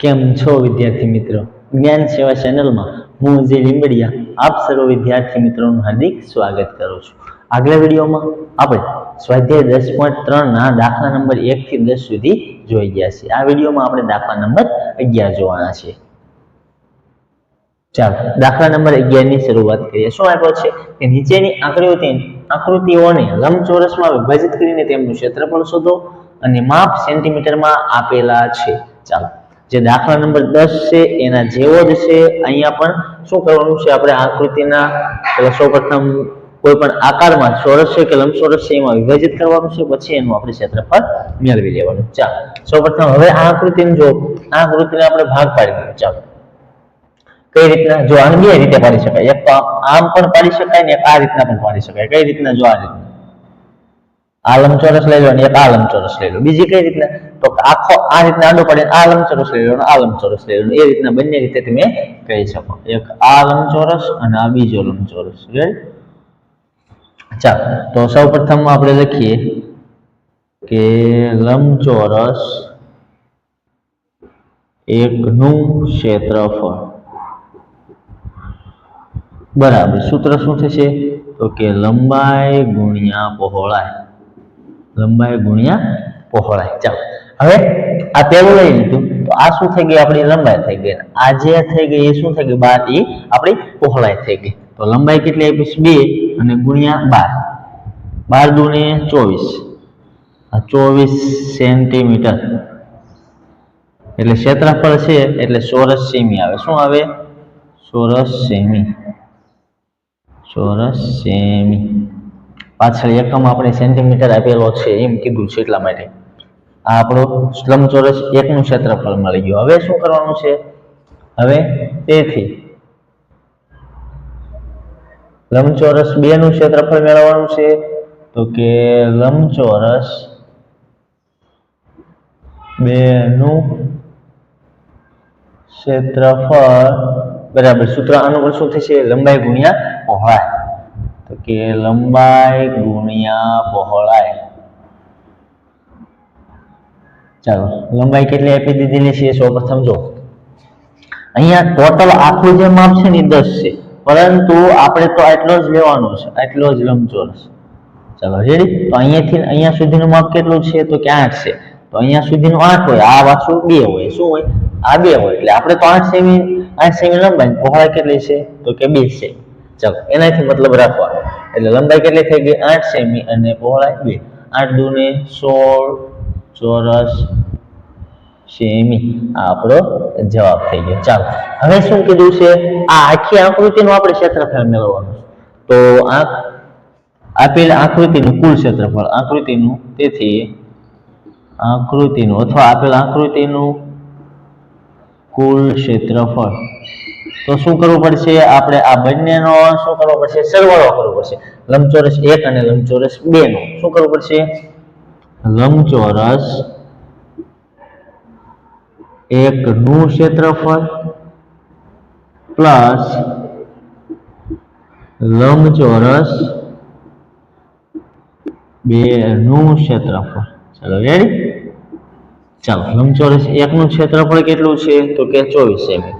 કેમ છો વિદ્યાર્થી મિત્રો? જ્ઞાન સેવા ચેનલમાં હું જે લીંબડિયા, આપ સર્વ વિદ્યાર્થી મિત્રોનું હાર્દિક સ્વાગત કરું છું. આગલા વિડીયોમાં આપણે સ્વાધ્યાય દસ પોઈન્ટ ત્રણના દાખલા નંબર એકથી દસ સુધી જોઈ ગયા છીએ. આ વિડીયોમાં આપણે દાખલા નંબર અગિયાર જોવાના છે ચાલો, દાખલા નંબર અગિયારની શરૂઆત કરીએ. શું આપ્યો છે? કે નીચેની આકૃતિ આકૃતિઓને લંબચોરસમાં વિભાજિત કરીને તેમનું ક્ષેત્રફળ શોધો અને માપ સેન્ટીમીટરમાં આપેલા છે. ચાલો જે દાખલા નંબર દસ છે, એના જેવો જ છે. અહીંયા પણ શું કરવાનું છે? આપણે આકૃતિના એટલે સૌપ્રથમ કોઈ પણ આકારમાં ચોરસ છે કે લંબચોરસ છે, એમાં વિભાજિત કરવાનું છે. પછી એનું આપણે ક્ષેત્રફળ મેળવી લેવાનું. ચાલો, સૌપ્રથમ હવે આ આકૃતિને જો, આ આકૃતિને આપણે ભાગ પાડી દઈએ ચાલો. કઈ રીતના? જો આને બે રીતે પાડી શકાય. એક આમ પણ પાડી શકાય ને એક આ રીતના પણ પાડી શકાય. કઈ રીતના? જો આ રીતના. આ લંબચોરસ લઈ લો અને એક આ લંબચોરસ લઈ લો. બીજી કઈ રીતના? તો આખો આ રીતના આડો પડે આ લંબચોરસ લઈ લો આ લંબચોરસ લઈ લો એ રીતના બંને રીતે તમે કહી શકો. એક આ લંબચોરસ અને આ બીજો લંબચોરસ. ચાલો, તો સૌપ્રથમ આપણે લખીએ કે લંબચોરસ એકનું ક્ષેત્રફળ. બરાબર, સૂત્ર શું થશે? તો કે લંબાઈ ગુણ્યા પહોળાઈ. લંબાઈ ગુણ્યા પહોળાઈ. ચાલો. હવે આ પેલું લઈ લીધું. તો આ શું થઈ ગઈ? આપણી લંબાઈ થઈ ગઈ. આ જે થઈ ગઈ એ શું થઈ ગઈ બાર. એ આપણી પહોળાઈ થઈ ગઈ. તો લંબાઈ કેટલી આપીશ બે અને ગુણ્યા બાર. બાર દુને ચોવીસ. ચોવીસ સેન્ટીમીટર. એટલે ક્ષેત્રફળ છે, એટલે ચોરસ સેમી આવે. શું આવે? ચોરસ સેમી. ચોરસ સેમી. પાછળ એકમ આપણે સેન્ટીમીટર આપેલો છે. એમ કીધું છે એટલા માટે. આ આપણો ચોરસ એકનું ક્ષેત્રફળ મળી ગયું. હવે શું કરવાનું છે? હવે તેથી લંબચોરસ બે નું ક્ષેત્રફળ મેળવવાનું છે. તો કે લંબચોરસ બે નું ક્ષેત્રફળ બરાબર સૂત્ર અનુકૂળ શું થશે? લંબાઈ ગુણ્યા પહોળાઈ. તો કે લંબાઈ ગુણ્યા પહોળાઈ. ચાલો, લંબાઈ કેટલી આપી દીધેલી છે સૌપ્રથમ જો અહીંયા ટોટલ આખું જે માપ છે ને દસ છે. પરંતુ આપણે તો આટલો જ લેવાનો છે, આટલો જ લંબચોરસ ચાલો રેડી તો અહીંયાથી, અહીંયા સુધીનું માપ કેટલું છે? તો કે આઠ છે. તો અહીંયા સુધીનું આઠ હોય, આ પાછું બે હોય. શું હોય? આ બે હોય. એટલે આપણે તો આઠ સેમી આઠ સેમી લંબાઈ. પહોળાઈ કેટલી છે? તો કે બે છે. ચાલો, એનાથી મતલબ રાખવાનો. એટલે લંબાઈ કેટલી થઈ ગઈ? આઠ સેમી અને પહોળાઈ બે. આઠ દુને સોળ ચોરસ સેમી આ આપણો જવાબ થઈ ગયો. ચાલો, હવે શું કીધું છે? આ આખી આકૃતિનું આપણે ક્ષેત્રફળ મેળવવાનું. તો આ આપેલ આકૃતિનું કુલ ક્ષેત્રફળ, આકૃતિનું તેથી આકૃતિનું અથવા આપેલ આકૃતિનું કુલ ક્ષેત્રફળ. તો શું કરવું પડશે? આપણે આ બંનેનો શું કરવો પડશે? સરવાળો કરવો પડશે. લંબચોરસ એક અને લંબચોરસ બે નો શું કરવું પડશે? લંબચોરસ એક નું ક્ષેત્રફળ પ્લસ લંબચોરસ બેનું ક્ષેત્રફળ. ચાલો રેડી ચાલો, લંબચોરસ એકનું ક્ષેત્રફળ કેટલું છે? તો કે ચોવીસ સેમી.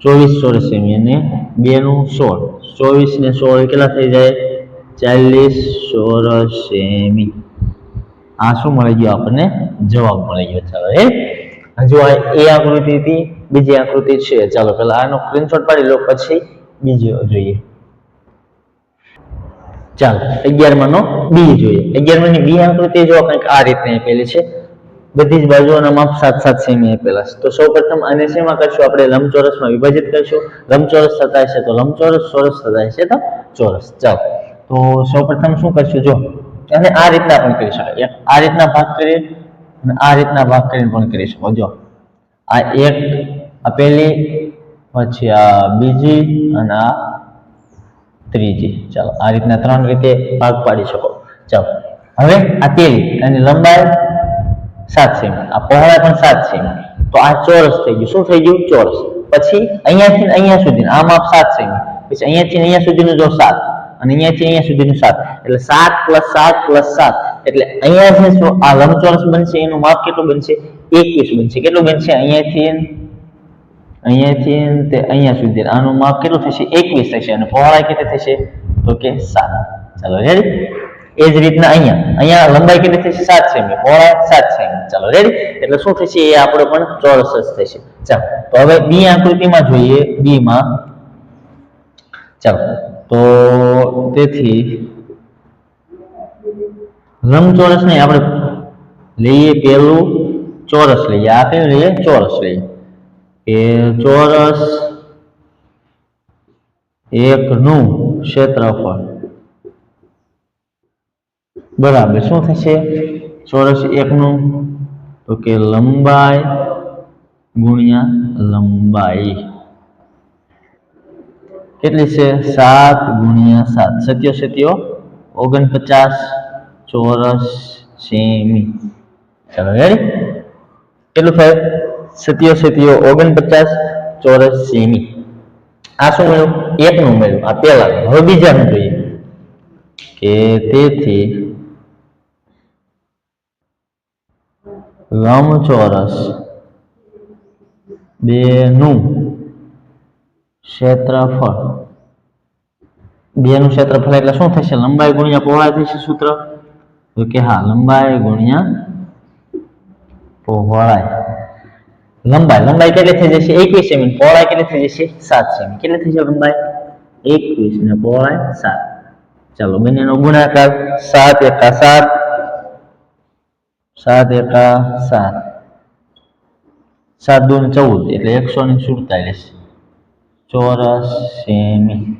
ચોવીસ ચોરસ સેમી અને બેનું સોળ. ચોવીસ ને સોળ કેટલા થઈ જાય? ચાલીસ ચોરસ સેમી. આ શું મળી ગયો આપણને, જવાબ મળી ગયો. ચાલો એ હજુ આ એ આકૃતિ હતી, બીજી આકૃતિ છે. ચાલો પેલા આનો સ્ક્રીનશોટ પાડી લો, પછી બીજો જોઈએ. ચાલો, અગિયારમાં નો બી જોઈએ. અગિયારમાં ની બી આકૃતિ જો કંઈક આ રીતની આપેલી છે, બધી જ બાજુઓના માપ સાત સાત સેમી આપેલા છે. તો સૌપ્રથમ આને શેમાં કરશું? આપણે લંબચોરસમાં વિભાજિત કરશું. લંબચોરસ થતા હશે તો લંબચોરસ, ચોરસ થતા હશે તો ચોરસ. ચાલો, તો સૌપ્રથમ શું કરશું? જો અને આ રીતના પણ કરી એક આ રીતના ભાગ કરીએ અને આ રીતના ભાગ કરીને પણ કરી શકો. જો, આ એક, આ પહેલી, પછી આ બીજી અને આ ત્રીજી. ચાલો, આ રીતના ત્રણ રીતે ભાગ પાડી શકો. ચાલો, હવે આ તેલી અને લંબાઈ સાત સેમી. આ પહોળાઈ પણ સાત સેમી. તો આ ચોરસ થઈ ગયું. શું થઈ ગયું? ચોરસ. પછી અહીંયાથી અહીંયા સુધી આ માપ સાત સેમી. પછી અહીંયાથી અહીંયા સુધીનું જો સાત. અને અહીંયાથી અહીંયા સુધીનું સાત. એટલે સાત પ્લસ સાત પ્લસ સાત. એટલે અહીંયા જે શું, આ લંબચોરસ બનશે, એનું માપ કેટલું બનશે? એકવીસ બનશે. કેટલું બનશે? અહીંયાથી અહીંયાથી તે અહીંયા સુધી. આનું માપ કેટલું થશે? એકવીસ થશે. અને પહોળાઈ કેટલી થશે? તો કે સાત. ચાલો રેડી એ જ રીતના અહીંયા. અહીંયા લંબાઈ કેટલી થશે? સાત સેમી પહોળાઈ સાત સેમી ચાલો રેડી એટલે શું થશે? એ આપણો પણ ચોરસ જ થશે. ચાલો, તો હવે બી આકૃતિમાં જોઈએ. બીમાં. ચાલો. તો તેથી લંબચોરસ ને આપણે લઈએ પેલું ચોરસ લઈએ. આ કયું લઈએ ચોરસ લઈએ. કે ચોરસ એકનું ક્ષેત્રફળ બરાબર શું થશે? ચોરસ એકનું, તો કે લંબાઈ ગુણ્યા લંબાઈ. કેટલી છે? સાત ગુણ્યા સાત. સત્યો સત્યો ઓગણપચાસ ચોરસ સેમી. ચાલો રેડી કેટલું થાય? સત્યો સત્યો ઓગણપચાસ ચોરસ સેમી. આ શું મળ્યું? એકનું મળ્યું. આ પહેલા હવે બીજાનું જોઈએ. કે તેથી લંબચોરસ બેનું ક્ષેત્રફળ. બેનું ક્ષેત્રફળ એટલે શું થશે? લંબાઈ ગુણ્યા પહોળાઈ થશે સૂત્ર. તો કે હા, લંબાઈ ગુણ્યા પહોળાઈ. લંબાઈ લંબાઈ કેટલી થઈ જશે? એકવીસ સેમી. પહોળાઈ કેટલી થઈ જશે? સાત સેમી. કેટલી થઈ જશે લંબાઈ? એકવીસ ને પહોળાઈ સાત. ચાલો, બંનેનો ગુણાકાર સાત એકા સાત. સાત એકા સાત. સાત દુ ને ચૌદ, એટલે એકસો ને સુડતાલીસ. ચોરસ સેમી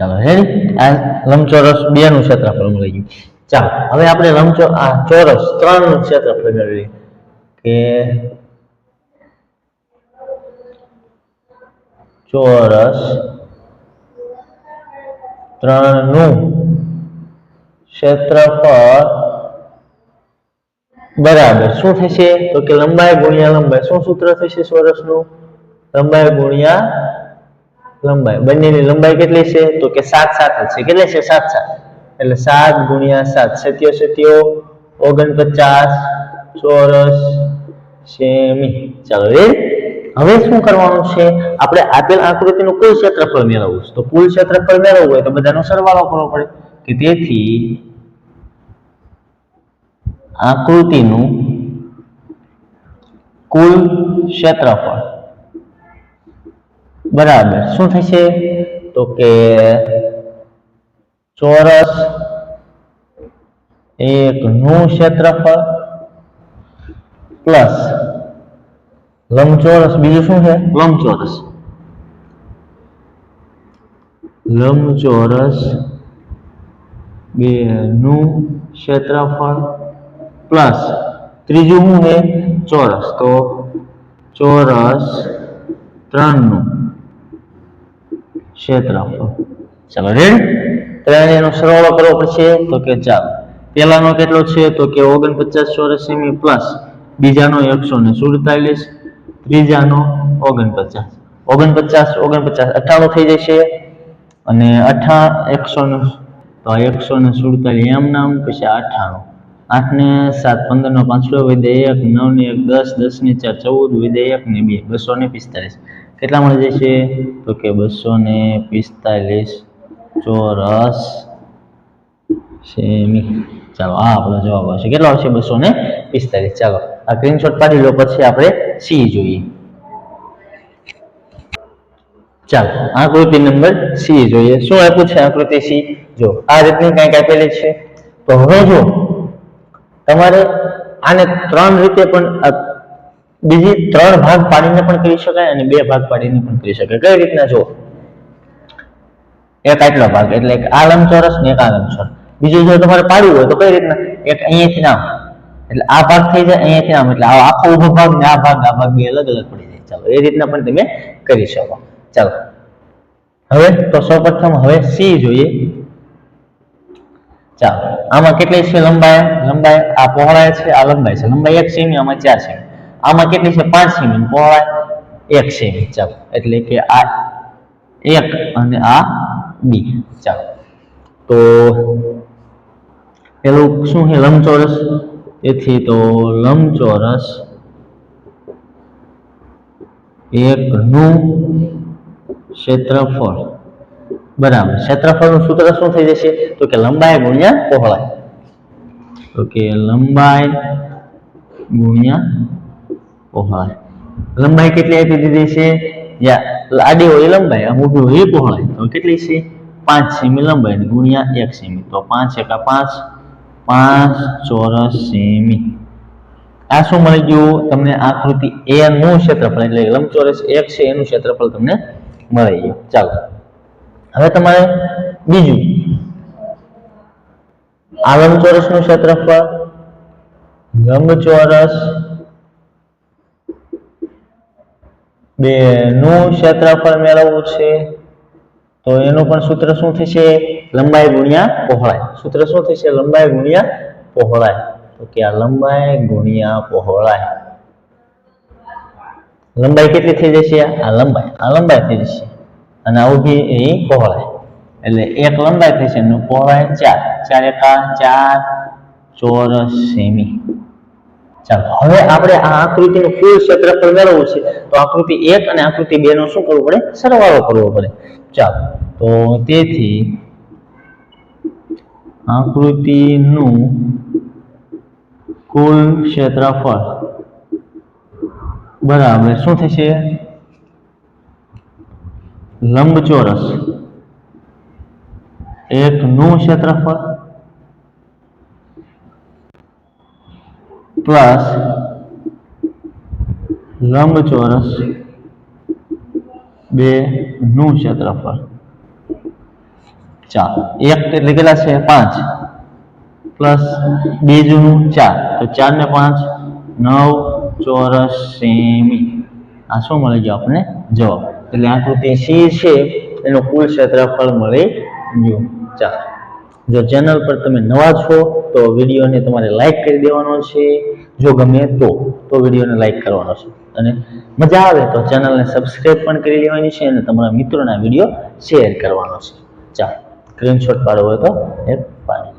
ચાલો રેડી આ લંબચોરસ બે નું ક્ષેત્રફળ મળી ગયું ચાલો હવે આપણે લંબચો આ ચોરસ ત્રણનું ક્ષેત્રફળ મેળવીએ કે ચોરસ ત્રણનું ક્ષેત્રફળ બરાબર શું થશે તો કે લંબાઈ ગુણ્યા લંબાઈ શું સૂત્ર થશે ચોરસનું લંબાઈ ગુણ્યા લંબાઈ. બંનેની લંબાઈ કેટલી છે? તો કે સાત સાત જ છે. કેટલી છે? સાત સાત. એટલે સાત ગુણ્યા સાત. સત્યો સત્યો ઓગણપચાસ, ચોરસ, સેમી. ચાલો એ હવે શું કરવાનું છે? આપણે આપેલ આકૃતિનું કુલ ક્ષેત્રફળ મેળવવું છે. તો કુલ ક્ષેત્રફળ મેળવવું હોય તો બધાનો સરવાળો કરવો પડે. કે તેથી આકૃતિનું કુલ ક્ષેત્રફળ બરાબર. શું થશે? તો કે ચોરસ એક નું ક્ષેત્રફળ પ્લસ લંબચોરસ બીજું શું છે? લંબચોરસ. લંબચોરસ બે નું ક્ષેત્રફળ પ્લસ ત્રીજું શું છે? ચોરસ. તો ચોરસ ત્રણનું ક્ષેત્રફળ. ચાલો રેડી ત્રણેયનો સરવાળો કરવો પડશે, તો કે ચાલો પહેલાનો કેટલો છે? તો કે ઓગણપચાસ ચોરસ સેમી પ્લસ બીજાનો એકસો ને સુડતાલીસ, ત્રીજાનો ઓગણપચાસ. ઓગણપચાસ ઓગણપચાસ અઠ્ઠાણું થઈ જશે. અને અઠા, એકસો ને તો એકસો ને સુડતાલીસ એમ નામ, પછી અઠ્ઠાણું આઠ ને સાત, પંદર નો પાંચસો વિધેયક નવ ને એક, દસ દસ ને ચાર, ચૌદ વિધેયક ને બે, બસો ને પિસ્તાલીસ કેટલા મળી જશે? તો કે બસો ને પિસ્તાલીસ. ચોરસ સેમી ચાલો, આ આપણો જવાબ આવશે. કેટલો આવશે? બસો ને પિસ્તાલીસ. ચાલો, આ સ્ક્રીનશોટ પાડી લો, પછી આપણે સી જોઈએ. ચાલો, આકૃતિ નંબર સી જોઈએ. શું આપ્યું છે આકૃતિ સી? જો, આ રીતની કંઈક આપેલી છે. તો હવે જો, તમારે આને ત્રણ રીતે પણ બીજી ત્રણ ભાગ પાડીને પણ કરી શકાય અને બે ભાગ પાડીને પણ કરી શકાય. કઈ રીતના જો એક આટલો ભાગ, એટલે એક આ લંબચોરસ ને એક આ લંબચોરસ. બીજું જો તમારે પાડવું હોય તો કઈ રીતના? એક અહીંયાથી નામ. એટલે આ ભાગ થઈ જાય અહીંયાથી નામ. એટલે આખો ઊભો ભાગ ને આ ભાગ આ ભાગ બે અલગ અલગ પડી જાય. ચાલો, એ રીતના પણ તમે કરી શકો. ચાલો. હવે તો સૌપ્રથમ હવે સી જોઈએ. ચાલો, આમાં કેટલી છે લંબાઈ? લંબાઈ આ પહોળાઈ છે, આ લંબાઈ છે. લંબાઈ એક સેમી આમાં ચાર સેમી આમાં કેટલી છે? પાંચ સેમી પહોળાઈ એક સેમી ચાલો. એટલે કે આ એક અને આ બી. ચાલો. તો પેલું શું છે? લંબચોરસ? તેથી તો લંબચોરસ એકનું ક્ષેત્રફળ. બરાબર. ક્ષેત્રફળનું સૂત્ર શું થઈ જશે? તો કે લંબાઈ ગુણ્યા પહોળાઈ. તો કે લંબાઈ ગુણ્યા પહોળાઈ. લંબાઈ કેટલી આપી દીધી છે? આડી હોય લંબાઈ ઊભી હોય પહોળાઈ. તો કેટલી છે? પાંચ સેમી લંબાઈ ગુણ્યા એક સેમી. તો પાંચ એકા પાંચ પાંચ ચોરસ સેમી. આ શું મળી ગયું? તમને આકૃતિ એ નું ક્ષેત્રફળ, એટલે લંબચોરસ એક છે, એનું ક્ષેત્રફળ તમને મળી ગયું. ચાલો. હવે તમારે બીજું. આ લંબચોરસનું ક્ષેત્રફળ, લંબચોરસ બે નું ક્ષેત્રફળ મેળવવું છે, તો એનું પણ સૂત્ર શું થશે? લંબાઈ ગુણ્યા પહોળાઈ. સૂત્ર શું થશે? લંબાઈ ગુણ્યા પહોળાઈ. તો કે આ લંબાઈ ગુણ્યા પહોળાઈ. લંબાઈ કેટલી થઈ જશે? આ લંબાઈ. આ લંબાઈ થઈ જશે. અને આ ઊભી એ પહોળાઈ. એટલે એક લંબાઈ થશે છે પહોળાઈ ચાર. ચાર એકા ચાર ચોરસ સેમી. ચાલો, હવે આપણે આ આકૃતિનું કુલ ક્ષેત્રફળ મેળવવું છે. તો આકૃતિ એક અને આકૃતિ બે નો શું કરવું પડે? સરવાળો કરવો પડે. ચાલો, તો તેથી આકૃતિનું કુલ ક્ષેત્રફળ બરાબર શું થશે? લંબચોરસ. એક નું ક્ષેત્રફળ પ્લસ લંબચોરસ બે નું ક્ષેત્રફળ. ચાર. એક એટલે કેટલા છે પાંચ. પ્લસ બીજું ચાર. તો ચાર ને પાંચ, નવ ચોરસ સેમી. આ શું મળી ગયું આપણને? જવાબ. એટલે આકૃતિ સી છે, એનું કુલ ક્ષેત્રફળ મળી ગયું. ચાલો જો ચેનલ પર તમે નવા છો, તો વિડીયોને તમારે લાઈક કરી દેવાનો છે. જો ગમે તો તો વિડીયોને લાઈક કરવાનો છે. અને મજા આવે તો ચેનલને સબસ્ક્રાઈબ પણ કરી લેવાની છે અને તમારા મિત્રોના વીડિયો શેર કરવાનો છે. ચાલો સ્ક્રીનશોટ પાડવો હોય તો, એ પાડી.